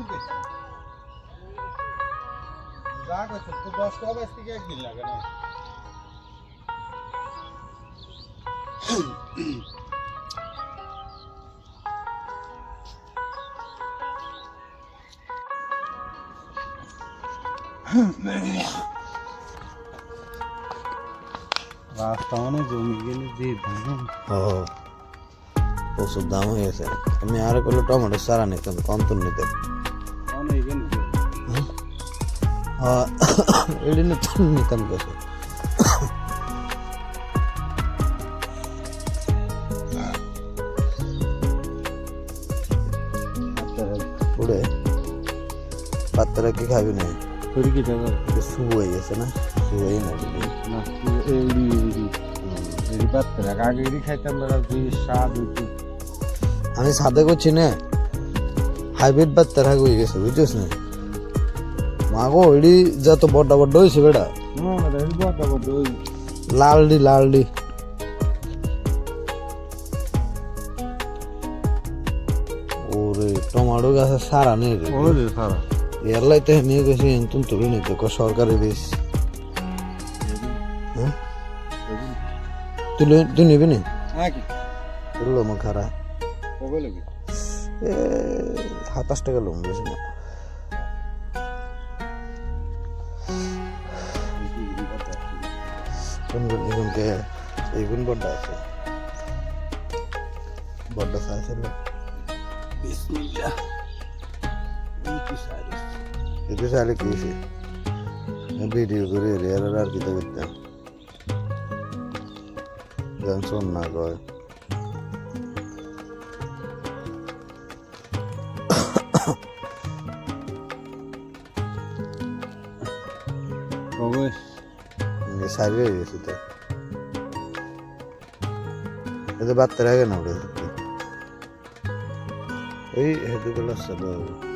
খুঁজে যা করছে তো দশ টাকা বাইশ থেকে একদিন লাগে না রাস্তা মানে জমি গেলে যে দাম ও প্রচুর দাম হয়ে গেছে আমি আর করলে টমেটো সারা নিতাম কন্তর নিতে এটি নিতাম নিতাম কাছে উড়ে পাত্তারা কি খাবি না তোর কি টাকা শু হয়ে গেছে না শু হয়ে না বুঝলি? না এড়ি এড়ি এড়ি পাত্র আগে এড়ি খাইতাম বেড়া দুই স্বাদ হইতো আমি সাদে করছি না হাইব্রিড বাত্তার হাগ হয়ে গেছে বুঝছিস না মাগো এডি যত বেটা বড় বড় ওই লালডি লালডি। ওরে টমাটো গাছে সারা নেই রে। ওরে সারা। এরলাই তো নিয়ে গেছি এনতুন তুলে নিতে কো সরকারি দিস। হ্যাঁ? তুই নিবি নি? হ্যাঁ তুললো আমার খারা কবে লাগবে এ সাতাশ টাকা লোম বেশি না। এগুনকে এগুন বড্ডা আছে বড্ডা হলো বিসমিল্লাহ এই কি size itu saya lagi sih video gue ya ada kita kita dan sonna gue কবে ini saya ya situ itu baterai kan